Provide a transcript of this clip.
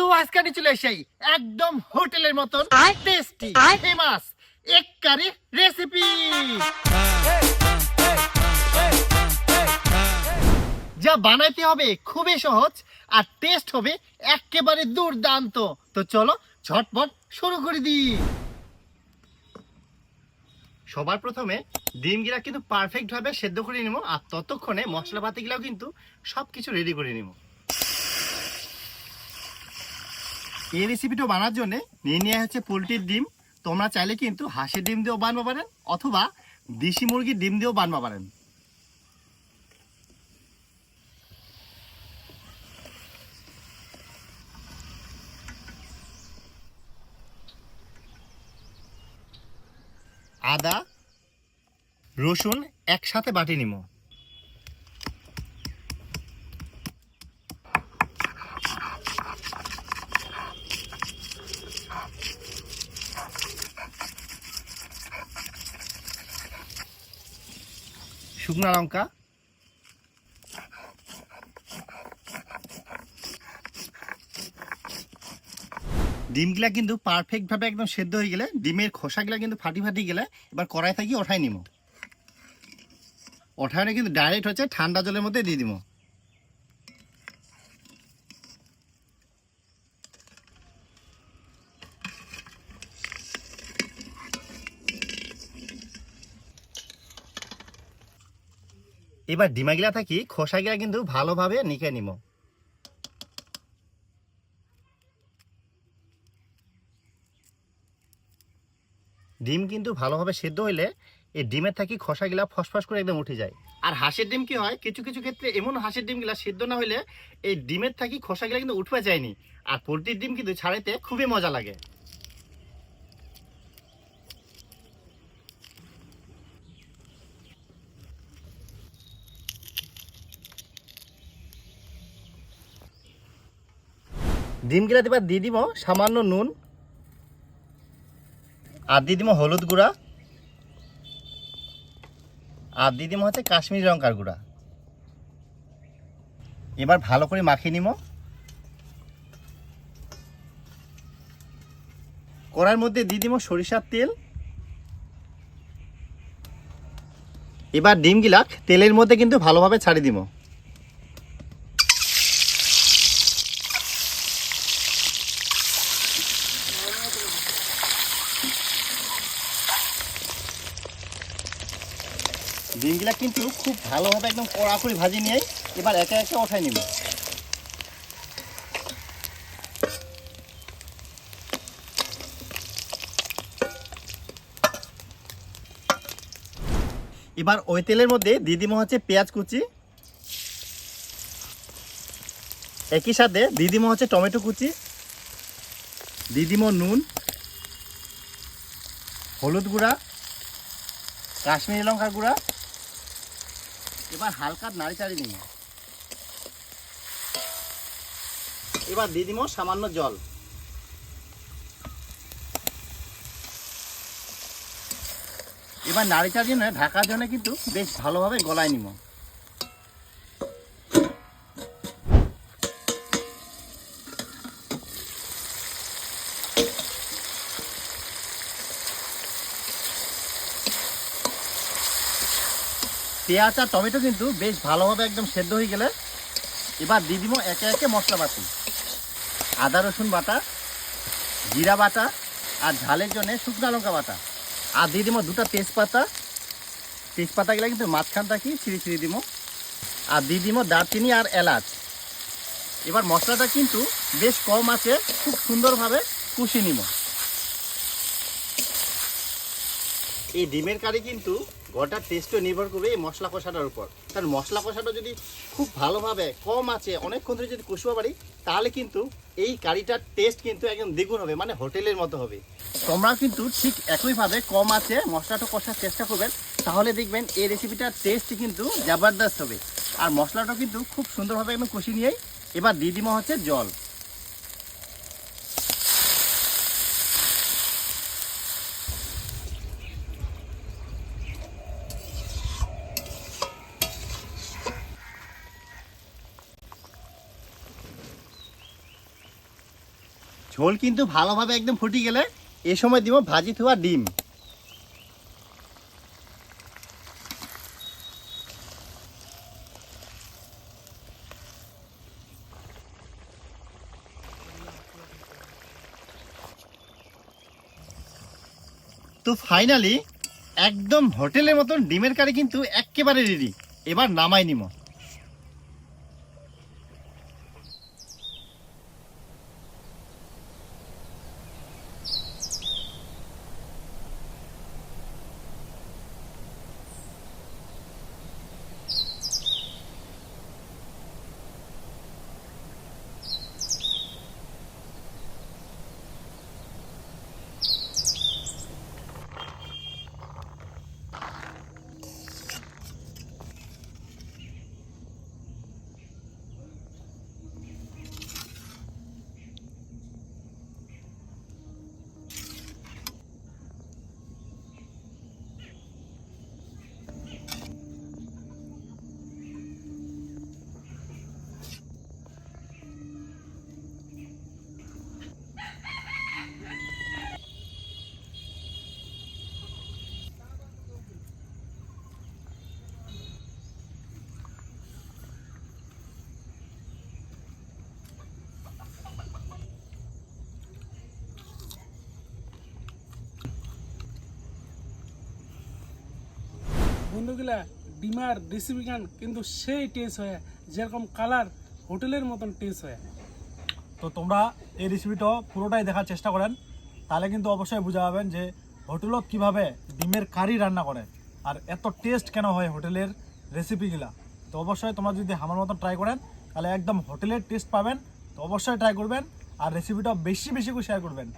তো চলে এসেই একদম হোটেলের মতন টেস্টি ফেমাস এক কারি রেসিপি যা বানাইতে হবে খুবই সহজ আর টেস্ট হবে একেবারে দুর্দান্ত। তো চলো ঝটপট শুরু করে দিই। সবার প্রথমে ডিমগুলা কিন্তু পারফেক্ট ভাবে সেদ্ধ করে নিব আর ততক্ষণে মশলাপাতিগুলাও কিন্তু সবকিছু রেডি করে নিব। এই রেসিপিটা বানার জন্য নিয়ে নেওয়া হচ্ছে পোলট্রির ডিম। তোমরা চাইলে কিন্তু হাঁসের ডিম দিয়েও বানবা পারেন অথবা দেশি মুরগির ডিম দিয়েও বানবা পারেন। আদা, রসুন একসাথে বাটি নিব শুকনো লঙ্কা। ডিমগুলা কিন্তু পারফেক্টভাবে একদম সেদ্ধ হয়ে গেলে, ডিমের খোসাগুলা কিন্তু ফাটি ফাটি গেলে এবার কড়াই থাকি ওঠাই নিব ওঠানে কিন্তু ডাইরেক্ট হচ্ছে ঠান্ডা জলের মধ্যে দিয়ে দিব এবার ডিমাগুলা থাকি, খোসাগুলা কিন্তু ভালোভাবে নিকে নিব ডিম কিন্তু ভালোভাবে সেদ্ধ হইলে এই ডিমের থাকি খোসাগুলা ফসফস করে একদম উঠে যায়। আর হাঁসের ডিম কি হয়? কিছু কিছু ক্ষেত্রে এমন হাঁসের ডিমগুলা সেদ্ধ না হইলে এই ডিমের থাকি খোসাগুলা কিন্তু উঠবে যায়নি। আর পোলট্রির ডিম কিন্তু ছাড়াইতে খুবই মজা লাগে। ডিমগুলা এবার দিয়ে দিব সামান্য নুন আর দিয়ে দিব হলুদ গুঁড়া। আর দিয়ে দিব হচ্ছে কাশ্মীরি লঙ্কার গুঁড়া। এবার ভালো করে মাখিয়ে নিব কড়ার মধ্যে দিয়ে দিব সরিষার তেল। এবার ডিমগুলা তেলের মধ্যে কিন্তু ভালোভাবে ছাড়ি দিব ডিমগুলা কিন্তু খুব ভালোভাবে একদম কড়া করে ভাজি নিয়ে এবার একে একে ওঠাই নিব। এবার ওই তেলের মধ্যে দিয়ে দিব হচ্ছে পেঁয়াজ কুচি। একই সাথে দিয়ে দিব হচ্ছে টমেটো কুচি। দিয়ে দিব নুন, হলুদ গুঁড়া, কাশ্মীরি লঙ্কার গুঁড়া এবার হালকা নাড়ি চাড়ি নিয়ে এবার দিয়ে দিব সামান্য জল। এবার নাড়ি চাড়ি ঢাকার জন্য কিন্তু বেশ ভালোভাবে গলায় নিব। পেঁয়াজ আর টমেটো কিন্তু বেশ ভালোভাবে একদম সেদ্ধ হয়ে গেলে এবার দিয়ে দিব একে একে মশলা বাটি আদা, রসুন বাটা, জিরা বাটা আর ঝালের জন্য শুকনো লঙ্কা বাটা। আর দিয়ে দিব দুটো তেজপাতা। তেজপাতাগুলো কিন্তু মাঝখান থাকি ছিঁড়ে ছিঁড়ে দিব। আর দিয়ে দিব দারচিনি আর এলাচ। এবার মশলাটা কিন্তু বেশ কম আছে, খুব সুন্দরভাবে কষিয়ে নিব। এই ডিমের কারি কিন্তু গোটার টেস্টও নির্ভর করবে এই মশলা কষাটার উপর। কারণ মশলা কষাটা যদি খুব ভালোভাবে কম আছে, অনেকক্ষণ ধরে যদি কষিয়ে পারি তাহলে কিন্তু এই কারিটার টেস্ট কিন্তু একদম দ্বিগুণ হবে মানে হোটেলের মতো হবে। তোমরা কিন্তু ঠিক একইভাবে কম আছে, মশলাটা কষার চেষ্টা করবেন, তাহলে দেখবেন এই রেসিপিটার টেস্ট কিন্তু জবরদস্ত হবে। আর মশলাটা কিন্তু খুব সুন্দরভাবে একদম কষিয়ে নিয়েই, এবার দিয়ে দিব হচ্ছে জল। ঝোল কিন্তু ভালোভাবে একদম ফুটে গেলে এ সময় দিব ভাজি থোয়া ডিম। তো ফাইনালি একদম হোটেলের মতন ডিমের কারি কিন্তু একেবারে রেডি এবার নামাই নিমো। বন্ধুগুলা ডিমার গান কিন্তু সেই টেস্ট হয়। যেরকম কালার হোটেলের মতন টেস্ট হয়। তো তোমরা এই রেসিপিটা পুরোটাই দেখার চেষ্টা করেন, তাহলে কিন্তু অবশ্যই বুঝা পাবেন যে হোটেলত কীভাবে ডিমের কারি রান্না করে আর এত টেস্ট কেন হয় হোটেলের রেসিপিগুলা তো অবশ্যই তোমরা যদি আমার মতন ট্রাই করেন, তাহলে একদম হোটেলের টেস্ট পাবেন, তো অবশ্যই ট্রাই করবেন আর রেসিপিটা বেশি বেশি করে শেয়ার করবেন।